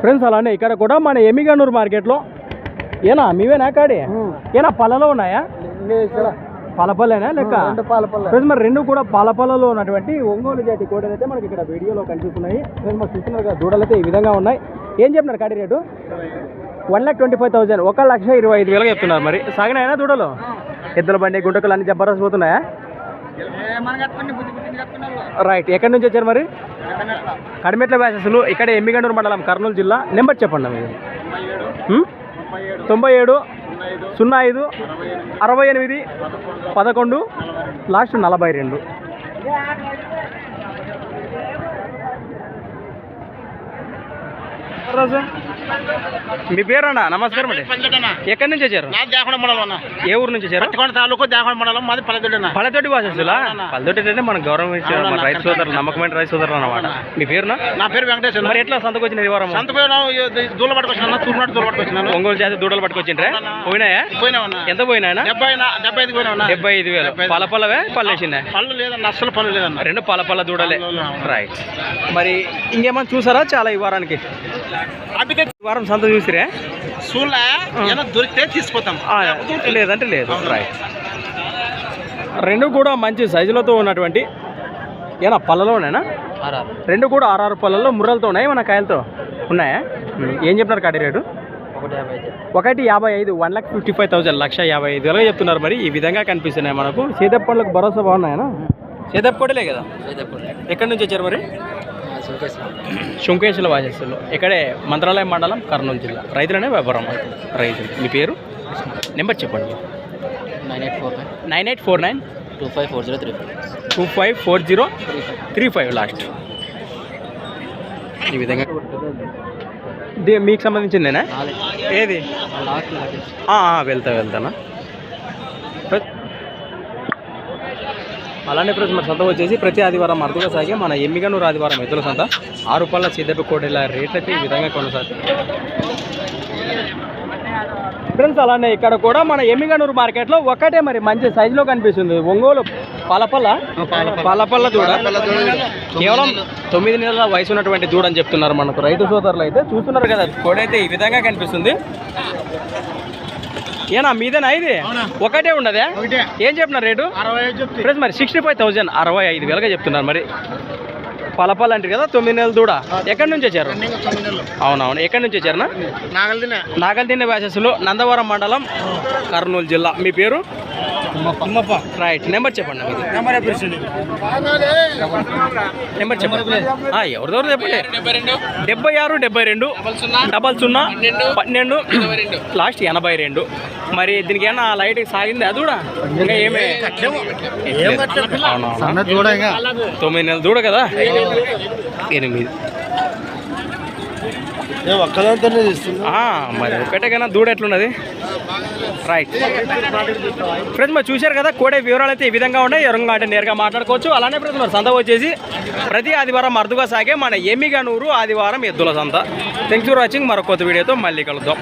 Friends అలానే ఇక్కడ కూడా మన ఎమిగనూరు మార్కెట్లో ఏనా మీవేనా కాడి? ఏనా పళ్ళలో ఉన్నాయా? పాలపల్లేనా లెక్క? ఫ్రెండ్స్ మరి రెండు కూడా పాలపల్లలో ఉన్నటువంటి ఒంగోలు జాతి కోటలు అయితే మనకి ఇక్కడ వీడియోలో కనిపిస్తున్నాయి. ఫ్రెండ్స్ మరి చూస్తున్నారు కదా దూడలు అయితే ఈ విధంగా ఉన్నాయి. ఏం చెప్పినారు కాడి rate? One lakh twenty five thousand ఒక లక్ష ఇరవై ఐదు వేలకు చెప్తున్నారు మరి. సాగినాయనా దూడలు? ఎద్దుల బండి గుంటకలు అన్ని జబర్దస్త్ పోతున్నాయా? రైట్ ఎక్కడి నుంచి వచ్చారు మరి? కడిమెట్ల వ్యాసెస్లు ఇక్కడ ఎమ్మిగండూరు మండలం కర్నూలు జిల్లా. నెంబర్ చెప్పండి మీరు? తొంభై ఏడు. సున్నా ఐదు అరవై ఎనిమిది పదకొండు లాస్ట్ నలభై రెండు. మీ పేరన్నా నమస్కారం అండి. ఎక్కడి నుంచి వచ్చారు? ఏ ఊరు నుంచి వచ్చారు? తాలూకు మండలం. మాది పల్లెతోటి భాషలా పల్లెతోటి అంటే మనం గౌరవం ఇచ్చే మన. రైతు సోదరులు నమ్మకమైన రైతు సోదరులు అన్నమాట. మీ పేరునా? నా పేరు వెంకటేశ్వర మరి ఎట్లా సంతకు వచ్చిన వారం సంత పోయినా దూల పట్టుకొచ్చినా తూర్నాడు దూల పట్టుకొచ్చినాను ఒంగోలు జాతి దూడలు పట్టుకొచ్చిండ్రే? పోయినాయా? పోయినావన్నా ఎంత పోయినాయన డెబ్బై ఐదు పోయినావన్నా డెబ్బై ఐదు వేలు. పల పలవే పళ్ళేసిందా పళ్ళు లేదన్న అస్సలు పళ్ళు లేదన్న. రెండు పల పల్ల దూడలే. పళ్ళు, అవును. రైట్ మరి ఇంకేమైనా చూసారా చాలా ఈ వారానికి? వారం సంత చూసిరే? సూళ్ళ ఏమైనా దొరికితే తీసుకుపోతాం. లేదంటే లేదు. రైట్ రెండు కూడా మంచి సైజులతో ఉన్నటువంటి ఏనా పళ్ళలోనేనా? రెండు కూడా ఆర్ఆర్ పళ్ళలో ముర్రలతో ఉన్నాయి? మన కాయలతో ఉన్నాయా? ఏం చెప్పినారు కాడి రేటు? ఒకటి యాభై ఐదు one lakh fifty five thousand లక్ష యాభై ఐదు వేలుగా చెప్తున్నారు మరి. ఈ విధంగా కనిపిస్తున్నాయి మనకు. సీతప్ప పళ్ళకు భరోసా బాగున్నాయనా? కొడలే కదా? ఎక్కడి నుంచి వచ్చారు మరి? శుంకేశ్వర వాసేస్తులు ఇక్కడే మంత్రాలయం మండలం కర్నూలు జిల్లా. రైతులనే వ్యాపారం రైతులు. మీ పేరు? నెంబర్ చెప్పండి. Nine eight four five nine eight four nine. Two five four zero three five. Two five four zero three five. Last. ఈ విధంగా ది- మీకు సంబంధించిందేనా? ఏది? లాస్ట్ ఆ, ఆ, వెళ్తా వెళ్తానా? అలానే ప్రతి మన సంత వచ్చేసి ప్రతి ఆదివారం అర్థంగా సాగే మన ఎమ్మిగనూరు ఆదివారం ఎద్దుల సంత. ఆరు రూపాయల సిద్ధపు కోటల రేట్లు అయితే ఈ విధంగా కొనసాగుతాయి ఫ్రెండ్స్ అలానే ఇక్కడ కూడా మన ఎమ్మిగనూరు మార్కెట్లో ఒకటే మరి మంచి సైజులో కనిపిస్తుంది. ఒంగోలు పలపల్ల పలపల్ల. దూడ. కేవలం తొమ్మిది నెలల వయసు ఉన్నటువంటి దూడ అని చెప్తున్నారు మనకు రైతు సోదరులు అయితే. చూస్తున్నారు కదా కోడైతే ఈ విధంగా కనిపిస్తుంది. ఏనా మీదేనా ఇది? ఒకటే ఉండదే? ఏం చెప్తున్నారు రేటు? ఫ్రెండ్స్ మరి సిక్స్టీ ఫైవ్ థౌసండ్ అరవై ఐదు వేలుగా చెప్తున్నారు మరి. పలపల్ అంటారు కదా తొమ్మిది నెలల దూడ. ఎక్కడి నుంచి వచ్చారు? అవునవును. ఎక్కడి నుంచి వచ్చారనా నాగలిదినే. నాగల్దిన్న వ్యాసెస్లో నందవరం మండలం కర్నూలు జిల్లా. మీ పేరు? రైట్ నెంబర్ చెప్పండి మీది. నెంబర్ చెప్పండి. ఆ, ఎవరిదెవరు చెప్పండి? డెబ్బై ఆరు డెబ్బై రెండు. డబల్ సున్నా పన్నెండు లాస్ట్ ఎనభై రెండు. మరి దీనికి ఏమన్నా లైట్ సాగింది? అది కూడా. ఇంకా ఏమే? తొమ్మిది నెలలు దూడ కదా. ఎనిమిది. మరి ఒకటే కన్నా దూడ ఎట్లున్నది? రైట్ ఫ్రెండ్స్ మరి చూశారు కదా కోడే వివరాలు అయితే ఈ విధంగా ఉన్నాయి. ఎవరంగా అంటే నేరుగా మాట్లాడుకోవచ్చు. అలానే ఫ్రెండ్స్ మరి సంత వచ్చేసి ప్రతి ఆదివారం అరుదుగా సాగే మన ఎమ్మిగనూరు ఆదివారం ఎద్దుల సంత. థ్యాంక్స్ ఫర్ వాచింగ్ మరొక కొత్త వీడియోతో మళ్ళీ కలుద్దాం.